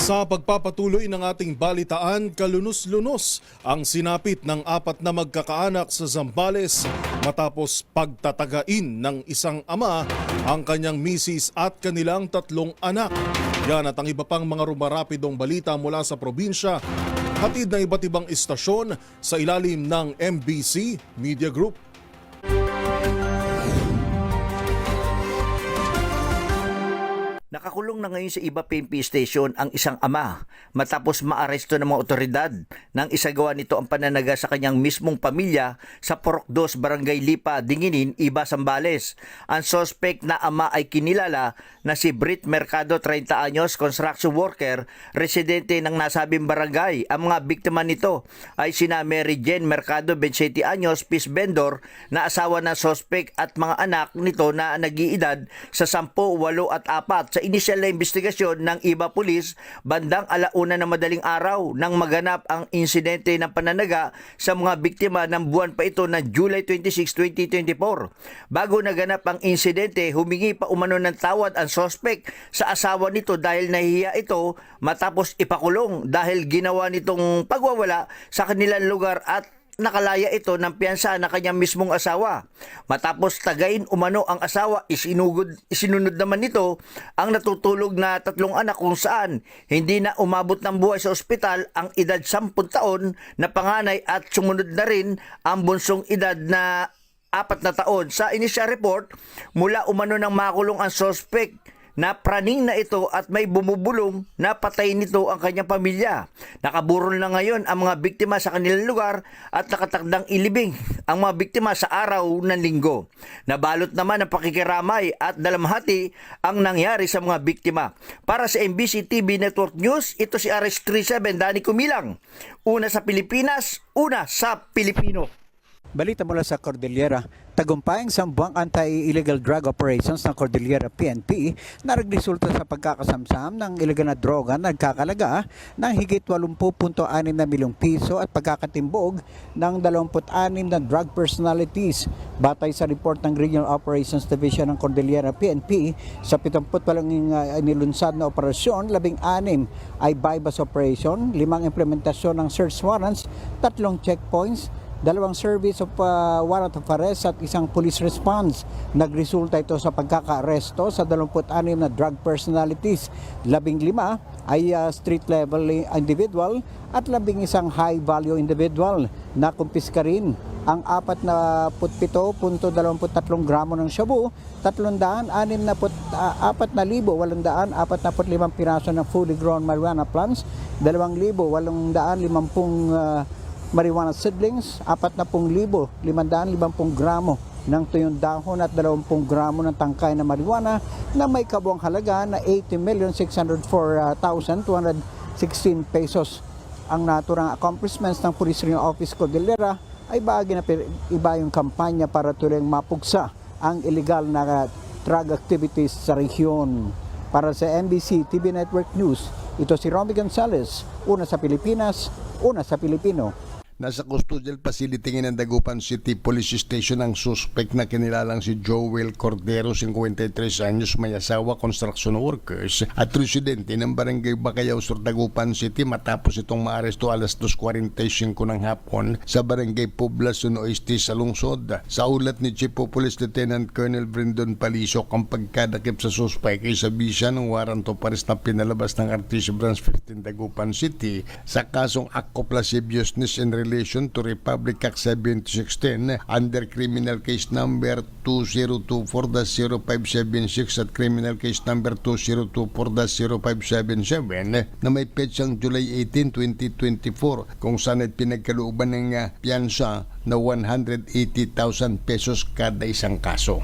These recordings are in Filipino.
Sa pagpapatuloy ng ating balitaan, kalunos-lunos ang sinapit ng apat na magkakaanak sa Zambales matapos pagtatagain ng isang ama ang kanyang misis at kanilang tatlong anak. Yan at ang iba pang mga rumarapidong balita mula sa probinsya, hatid ng iba't ibang istasyon sa ilalim ng MBC Media Group. Nakakulong na ngayon sa iba PMP station ang isang ama matapos maaresto ng mga otoridad nang isagawa nito ang pananaga sa kanyang mismong pamilya sa Porok 2 Barangay Lipa, Dinginin, Iba, Sambales. Ang suspect na ama ay kinilala na si Brit Mercado, 30 anyos, construction worker, residente ng nasabing barangay. Ang mga biktima nito ay sina Mary Jane Mercado, 27 anyos, fish vendor na asawa ng suspect at mga anak nito na nag-iedad sa 10, 8 at 4 sa inisyal na investigasyon ng iba pulis bandang alauna na madaling araw nang maganap ang insidente ng pananaga sa mga biktima ng buwan pa ito ng July 26, 2024. Bago naganap ang insidente, humingi pa umano ng tawad ang suspect sa asawa nito dahil nahihiya ito matapos ipakulong dahil ginawa nitong pagwawala sa kanilang lugar at nakalaya ito ng piyansa na kanyang mismong asawa. Matapos tagayin umano ang asawa, isinugod, isinunod naman nito ang natutulog na tatlong anak kung saan hindi na umabot ng buhay sa ospital ang edad 10 taon na panganay at sumunod na rin ang bunsong edad na apat na taon. Sa initial report, mula umano ng makulong ang suspect na praning na ito at may bumubulong na patay nito ang kanyang pamilya. Nakaburol na ngayon ang mga biktima sa kanilang lugar at nakatakdang ilibing ang mga biktima sa araw ng linggo. Nabalot naman ang pakikiramay at dalamhati ang nangyari sa mga biktima. Para sa MBC TV Network News, ito si RS37 Dani Kumilang. Una sa Pilipinas, una sa Pilipino. Balita mula sa Cordillera, tagumpayang sambuang anti-illegal drug operations ng Cordillera PNP na nagresulta sa pagkakasamsam ng illegal na droga na nagkakalaga ng higit 80.6 na milyong piso at pagkakatimbog ng 26 na drug personalities. Batay sa report ng Regional Operations Division ng Cordillera PNP, sa 78 uh, nilunsad na operasyon, 16 ay bypass operation, limang implementasyon ng search warrants, tatlong checkpoints, dalawang service of uh, warrant of arrest at isang police response. Nagresulta ito sa pagkakaaresto sa 26 na drug personalities. Labing lima ay uh, street level individual at labing isang high value individual na kumpiska rin ang apat na 47.23 gramo ng shabu, 300 anim na put, uh, piraso ng fully grown marijuana plants, dalawang libo, walong daan, limampung uh, marijuana seedlings, 40,550 gramo ng tuyong dahon at 20 gramo ng tangkay na marijuana na may kabuang halaga na 80,604,216 pesos. Ang naturang accomplishments ng Police Regional Office Cordillera ay bahagi na iba yung kampanya para tuloy mapugsa ang illegal na drug activities sa rehiyon. Para sa NBC TV Network News, ito si Romy Gonzalez, una sa Pilipinas, una sa Pilipino. Nasa custodial facility ng Dagupan City Police Station ang suspect na kinilalang si Joel Cordero, 53 anyos, may asawa, construction workers at residente ng Barangay Bacayaw Sur, Dagupan City matapos itong maaresto alas 2.45 ng hapon sa Barangay Poblacion Oeste sa lungsod. Sa ulat ni Chief of Police Lieutenant Colonel Brandon Palisok ang pagkadakip sa suspect ay sabisa ng warrant of arrest na pinalabas ng RTC Branch 15 Dagupan City sa kasong act of lasciviousness in to Republic Act 7610 under criminal case number 2024-0576 at criminal case number 2024-0577 na may petsang July 18, 2024 kung saan ay pinagkalooban ng uh, piyansa na 180,000 pesos kada isang kaso.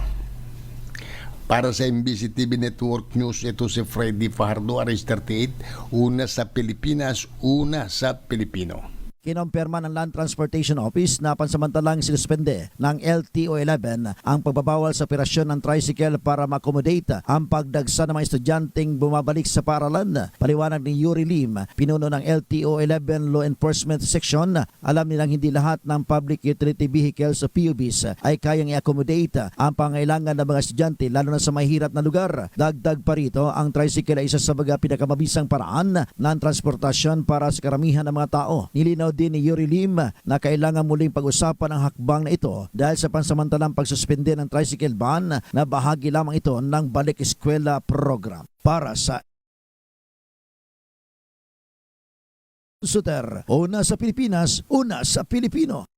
Para sa MBC TV Network News, ito si Freddy Fajardo, Aris 38, una sa Pilipinas, una sa Pilipino. Kinompirma ng Land Transportation Office na pansamantalang sinuspende ng LTO-11 ang pagbabawal sa operasyon ng tricycle para ma-accommodate ang pagdagsa ng mga estudyanteng bumabalik sa paaralan. Paliwanag ni Yuri Lim, pinuno ng LTO-11 Law Enforcement Section, alam nilang hindi lahat ng public utility vehicles o PUVs ay kayang i-accommodate ang pangailangan ng mga estudyante lalo na sa mahirap na lugar. Dagdag pa rito, ang tricycle ay isa sa mga pinakamabisang paraan ng transportasyon para sa karamihan ng mga tao. Nilinaw din ni Yuri Lim na kailangan muling pag-usapan ang hakbang na ito dahil sa pansamantalang pagsuspende ng tricycle ban na bahagi lamang ito ng Balik Eskwela program. Para sa Suter, una sa Pilipinas, una sa Pilipino.